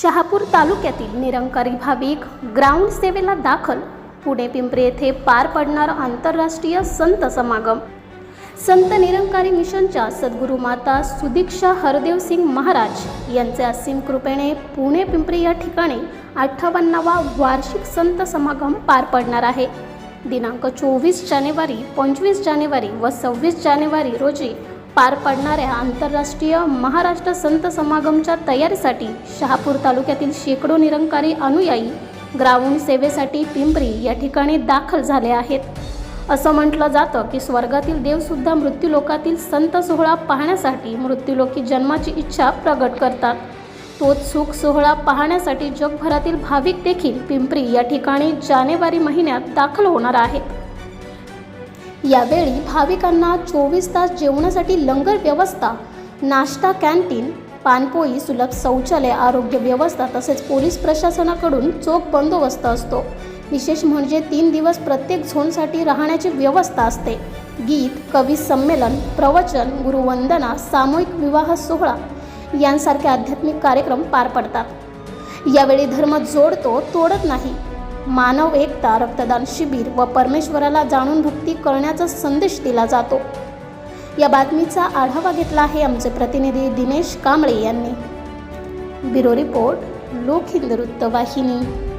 शहापूर तालुक्यातील निरंकारी भाविक ग्राउंड सेवेला दाखल. पुणे पिंपरी येथे पार पडणार आंतरराष्ट्रीय संत समागम. संत निरंकारी मिशनच्या सद्गुरू माता सुदीक्षा हरदेव सिंग महाराज यांचे असीम कृपेने पुणे पिंपरी या ठिकाणी अठ्ठावन्नावा वार्षिक संत समागम पार पडणार आहे. दिनांक चोवीस जानेवारी पंचवीस जानेवारी व सव्वीस जानेवारी रोजी पार पडणाऱ्या आंतरराष्ट्रीय महाराष्ट्र संत समागमच्या तयारीसाठी शहापूर तालुक्यातील शेकडो निरंकारी अनुयायी ग्राउंड सेवेसाठी पिंपरी या ठिकाणी दाखल झाले आहेत. असं म्हटलं जातं की स्वर्गातील देवसुद्धा मृत्यूलोकातील संत सोहळा पाहण्यासाठी मृत्यूलोकी जन्माची इच्छा प्रगट करतात. तोच सुख सोहळा पाहण्यासाठी जगभरातील भाविक देखील पिंपरी या ठिकाणी जानेवारी महिन्यात दाखल होणार आहेत. यावेळी भाविकांना चोवीस तास जेवणासाठी लंगर व्यवस्था नाश्ता कॅन्टीन पानपोई सुलभ शौचालय आरोग्य व्यवस्था तसेच पोलीस प्रशासनाकडून चोख बंदोबस्त असतो. विशेष म्हणजे तीन दिवस प्रत्येक झोनसाठी राहण्याची व्यवस्था असते. गीत कवी संमेलन प्रवचन गुरुवंदना सामूहिक विवाह सोहळा यांसारखे आध्यात्मिक कार्यक्रम पार पडतात. यावेळी धर्म जोडतो तोडत नाही. मानव एकता रक्तदान शिबिर व परमेश्वराला जाणून भक्ती करण्याचा संदेश दिला जातो. या बातमीचा आढावा घेतला आहे आमचे प्रतिनिधी दिनेश कांबळे यांनी. ब्युरो रिपोर्ट लोकहिंद वृत्तवाहिनी.